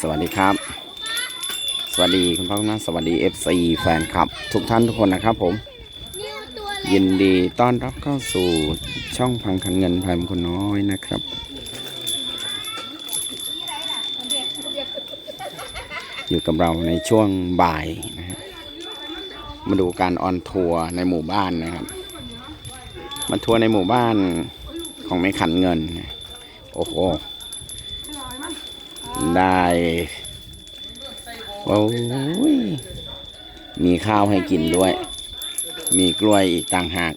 สวัสดีครับ สวัสดีคุณพ่อคุณแม่สวัสดี FC แฟนคลับ ทุกท่านทุกคนนะครับผม ยินดีต้อนรับเข้าสู่ช่องพังคันเงินพันคนน้อยนะครับ อยู่กับเราในช่วงบ่ายนะฮะมาดูการออนทัวร์ในหมู่บ้านนะครับ มาทัวร์ในหมู่บ้านของไม่ขันเงิน โอ้โห ได้โอ้ยมีข้าวให้กินด้วย มีกล้วยอีกต่างหาก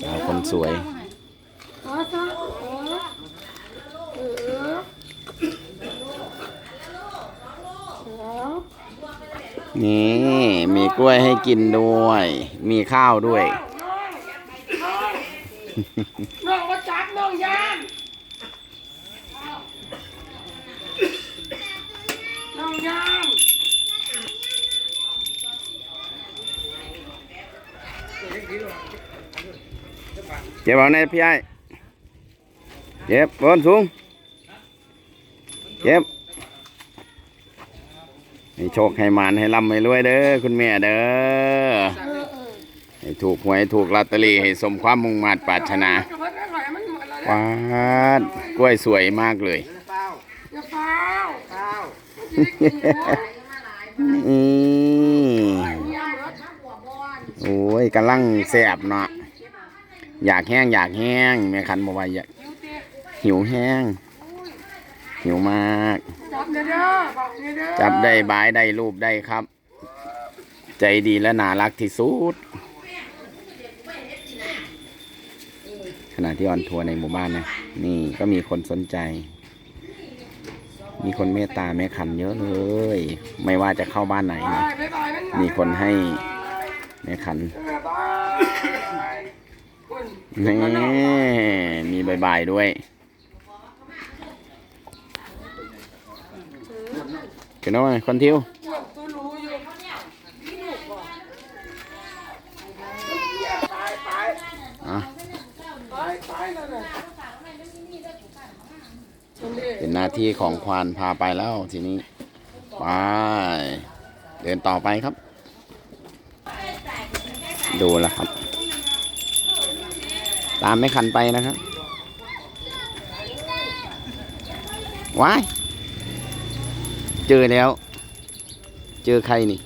สาวคนสวย นี่ มีกล้วยให้กินด้วย มีข้าวด้วย น้องมาจับน้องยานน้องยาน เจ็บเอาในพี่ไอ้เจ็บบนสูงเจ็บให้โชคให้มานให้ร่ำให้รวยเด้อคุณแม่เด้อให้ถูกหวยถูกลอตเตอรี่ให้สมความมุ่งมั่นปรารถนากระเพิ่นอร่อยมันหมดแล้วว้าดกล้วยสวยมากเลยอย่าเฝ้าเฝ้าอืมอย่าเบิดโอ้ยกำลังแสบเนาะ อยากแห้งอยากแห้งแม่คันบอกว่าอยากหิวเตะหิวแห้ง หิวมากจับเด้อเด้อบอกเด้อเด้อจับได้บายได้รูปได้ครับ ใจดีและน่ารักที่สุดขณะที่ออนทัวร์ในหมู่บ้านนะนี่ก็มีคนสนใจ มีคนเมตตาแม่คันเยอะเลย ไม่ว่าจะเข้าบ้านไหนไปนะไปไปมันมีคนให้แม่คันเออไปคุณ นี่มีบายบด้วยเกันเอาไว้คนทิวพวเป็นหน้าที่ของควานพาไปแล้วทีนี้ ไป เดินต่อไปครับ ดูแล้วครับ ตามไม่คันไปนะครับว้ายเจอแล้ว เจอใครนี่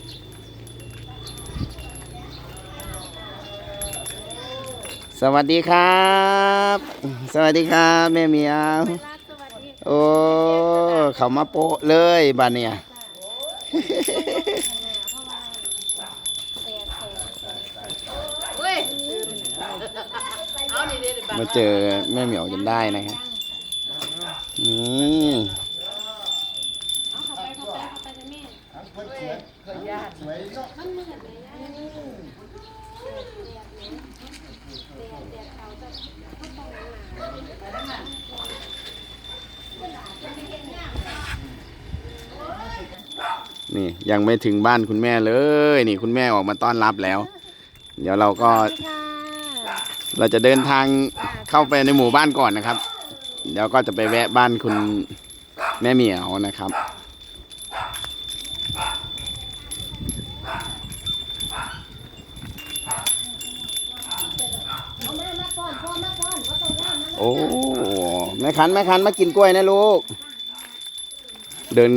สวัสดีครับ สวัสดีครับแม่เหมียวโอ้ เขามาโปะเลยบ้านเนี่ย มาเจอแม่เหมียวจนได้นะครับอืมนี่ยังไม่ถึงบ้านคุณแม่เลย นี่คุณแม่ออกมาต้อนรับแล้ว เดี๋ยวเราก็ เราจะเดินทางเข้าไปในหมู่บ้านก่อนนะครับ เดี๋ยวก็จะไปแวะบ้านคุณแม่เหมียวนะครับ โอ้แม่คันแม่คันมากินกล้วยนะลูก เดิน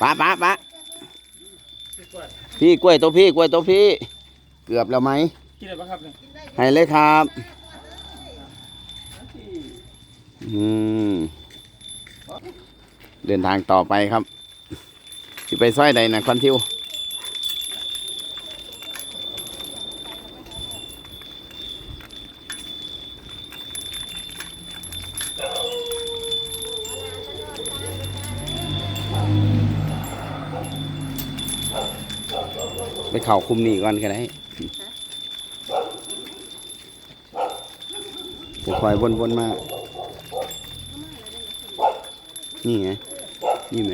ป้าป้าป้าพี่กล้วยตัวพี่กล้วยตัวพี่ เกือบแล้วไหมกินอะไรบ้างครับเนี่ย ให้เลยครับ อืม เดินทางต่อไปครับสิไปซอยใดนะคอนทิว ไปเข่าคุมนี่ก่อนก็ได้ จะคอยวนๆมานี่ไง นี่ไหม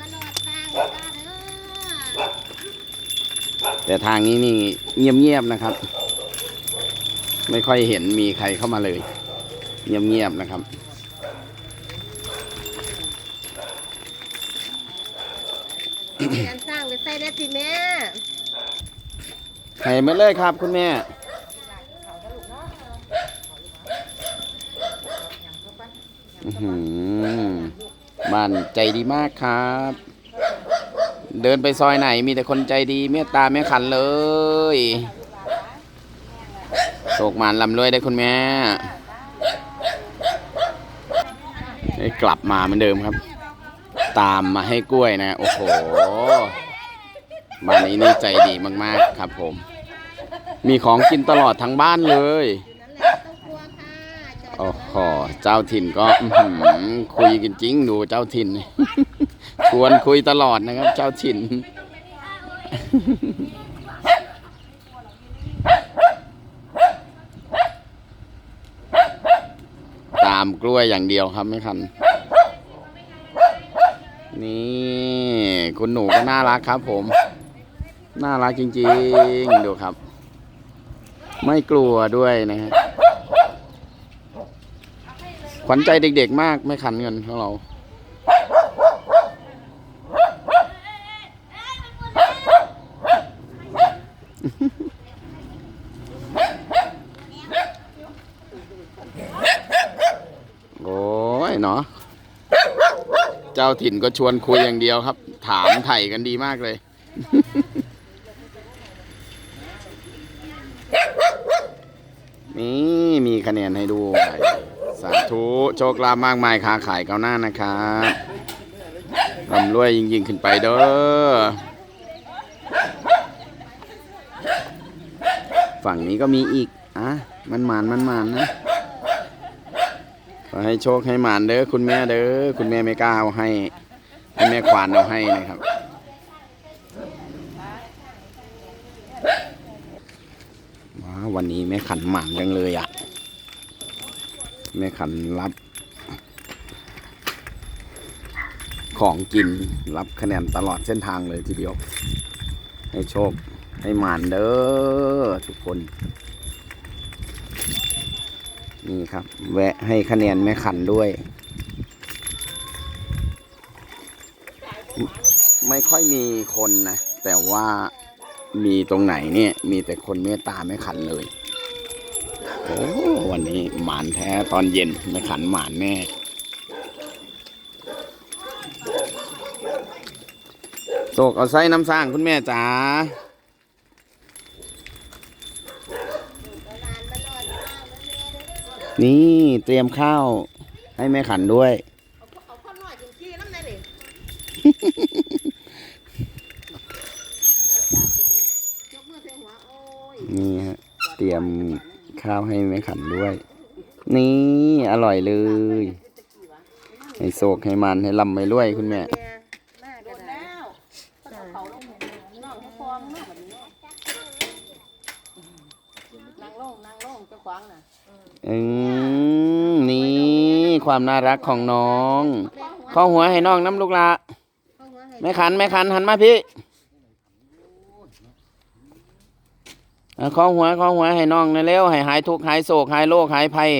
มานอนสร้างก็เด้อไปแต่ทางนี้นี่เงียบๆนะครับ ไม่ค่อยเห็นมีใครเข้ามาเลย เงียบๆนะครับการสร้างไปใส่ได้สิแม่ให้มาเลยครับคุณแม่อื้อหือ บ้านใจดีมากครับ เดินไปซอยไหนมีแต่คนใจดีเมตตาแม่ขันเลยโศกหมานลำรวยได้คุณแม่ได้กลับมาเหมือนเดิมครับ ตามมาให้กล้วยนะ โอ้โหบ้านนี้นี่ใจดีมากๆครับผม มีของกินตลอดทั้งบ้านเลย โอ้โหเจ้าถิ่นก็คุยกันจริงดูเจ้าถิ่น ชวนคุยตลอดนะครับ เจ้าถิ่น ตามกล้วยอย่างเดียวครับไม่คัน นี่ คุณหนูก็น่ารักครับผม น่ารักจริง ๆ ดูครับ ไม่กลัวด้วยนะฮะ ขวัญใจเด็กๆมากไม่ขันเงินของเรา โอ้ยเนาะ เจ้าถิ่นก็ชวนคุยอย่างเดียวครับ ถามไถ่กันดีมากเลย นี่มีคะแนนให้ด้วยสาธุ โชคลาภมากมายค้าขายก้าวหน้านะครับร่ำรวยยิ่งยิ่งๆขึ้นไปเด้อ ฝั่งนี้ก็มีอีก อะ มันหมานมันหมานนะ ขอให้โชคให้หมานเด้อคุณแม่เด้อ คุณแม่ไม่กล้าเอาให้ให้แม่ควานเอาให้นะครับ ว้าววันนี้แม่ขันหมานจังเลยอะ แม่ขันรับ ของกินรับคะแนนตลอดเส้นทางเลยทีเดียว ให้โชค ให้หมานเด้อทุกคน นี่ครับ แวะให้คะแนนแม่ขันด้วย ไม่ค่อยมีคนนะ แต่ว่ามีตรงไหนเนี่ย มีแต่คนเมตตาไม่ขันเลย อ้วันนี้หมานแท้ตอนเย็นไม่ขันหมานแน่โศกเอาไส้น้ำสร้างคุณแม่จ๋านี่เตรียมข้าวให้แม่ขันด้วย เอาข้าวหน่อยถึงขี้น้ำในเลยยกมือเสียหัวโอ้ย นี่ฮะ เตรียม ข้าวให้แม่ขันด้วย นี่อร่อยเลย ให้โศกให้มันให้ลำให้รวยคุณแม่แม่ากกันแล้วเขาลงน้องเขาฟองเนาะแบบนี้นางลงนางลงเจ้าขวางน่ะอืมนี่ความน่ารักของน้อง ข้อหัวให้น้องน้ำลูกละเข้าแม่ขันแม่ขันหันมาพี่เอา ข้อหัวข้อหัวให้น้องนะเร็วให้หายทุกข์หายโศกหายโรคหายภัย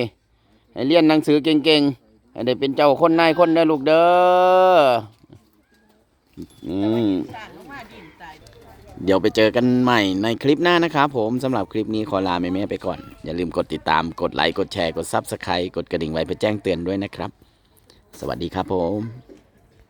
ให้เรียนหนังสือเก่งๆให้ได้เป็นเจ้าคนนายคนได้ลูกเด้ออืมเดี๋ยวไปเจอกันใหม่ในคลิปหน้านะครับผมสำหรับคลิปนี้ขอลาแม่ๆไปก่อน อย่าลืมกดติดตามกดไลค์กดแชร์กด Subscribe กดกระดิ่งไว้เพื่อแจ้งเตือนด้วยนะครับ สวัสดีครับผม